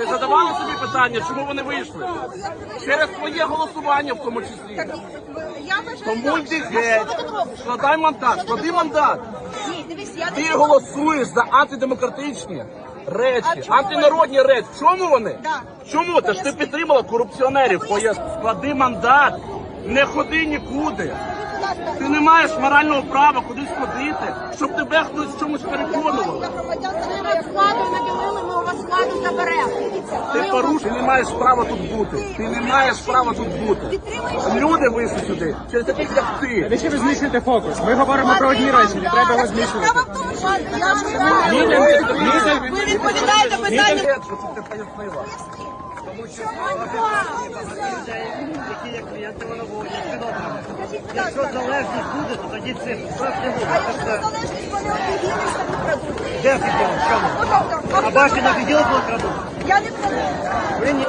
Ти задавала собі питання, чому вони вийшли? Через своє голосування в тому числі. Тому йди геть, ви складай мандат, склади мандат. Ти голосуєш за антидемократичні речі, антинародні речі. В чому вони? Чому? Та ж ти підтримала корупціонерів. Склади мандат, не ходи нікуди. Ти не маєш морального права кудись ходити, щоб тебе хтось чомусь переконував. Ти поруш, ти не маєш права тут бути. Ти не маєш права тут бути. Люди вийшли сюди через таких, як ти. Навіщо ви змішуєте фокус? Ми говоримо про одні речі, не треба його змішувати. Справа в тому, що я Мітинг, мітинг, ви відповідаєте питання. Що це пояснила? які є клієнти, воно вводять підозрами. Якщо залежність буде, то тоді це не А буде. якщо залежність вони об'єднують самі крадуть. Де підйом? В А було. Я не краду. Ви ні.